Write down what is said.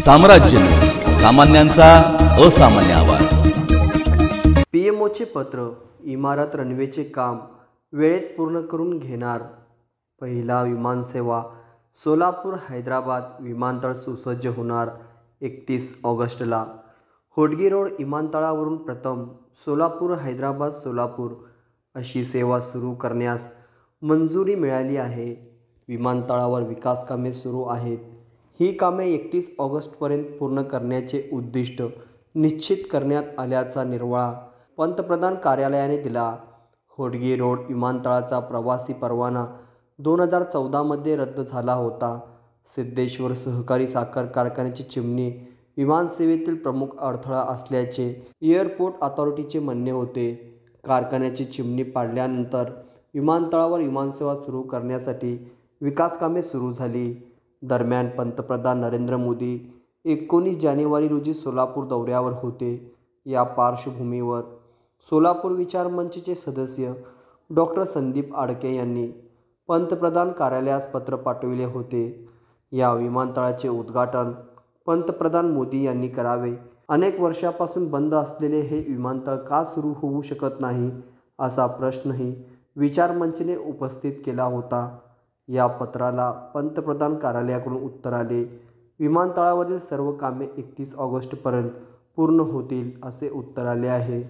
साम्राज्य. सामान्यांचा असामान्य आवाज. पीएमओचे पत्र इमारत रनवेचे काम वेळेत पूर्ण करून घेणार. पहिला विमानसेवा सोलापूर हैदराबाद विमानतळ सुसज्ज होणार एकतीस ऑगस्टला. होडगी रोड विमानतळावरून प्रथम सोलापूर हैदराबाद सोलापूर अशी सेवा सुरू करण्यास मंजुरी मिळाली आहे. विमानतळावर विकास कामे सुरू आहेत. ही कामे एकतीस ऑगस्टपर्यंत पूर्ण करण्याचे उद्दिष्ट निश्चित करण्यात आल्याचा निर्वाळा पंतप्रधान कार्यालयाने दिला. होडगी रोड विमानतळाचा प्रवासी परवाना दोन हजार चौदामध्ये रद्द झाला होता. सिद्धेश्वर सहकारी साखर कारखान्याची चिमणी विमानसेवेतील प्रमुख अडथळा असल्याचे एअरपोर्ट अथॉरिटीचे म्हणणे होते. कारखान्याची चिमणी पाडल्यानंतर विमानतळावर विमानसेवा सुरू करण्यासाठी विकासकामे सुरू झाली. दरम्यान पंतप्रधान नरेंद्र मोदी एकोणीस जानेवारी रोजी सोलापूर दौऱ्यावर होते. या पार्श्वभूमीवर सोलापूर विचार मंचचे सदस्य डॉक्टर संदीप आडके यांनी पंतप्रधान कार्यालयास पत्र पाठविले होते. या विमानतळाचे उद्घाटन पंतप्रधान मोदी यांनी करावे. अनेक वर्षापासून बंद असलेले हे विमानतळ का सुरू होऊ शकत नाही असा प्रश्नही विचारमंचने उपस्थित केला होता. या पत्राला पंतप्रधान कार्यालयाकडून उत्तर आले. विमानतळावरील सर्व कामे एकतीस ऑगस्टपर्यंत पूर्ण होतील असे उत्तर आले आहे.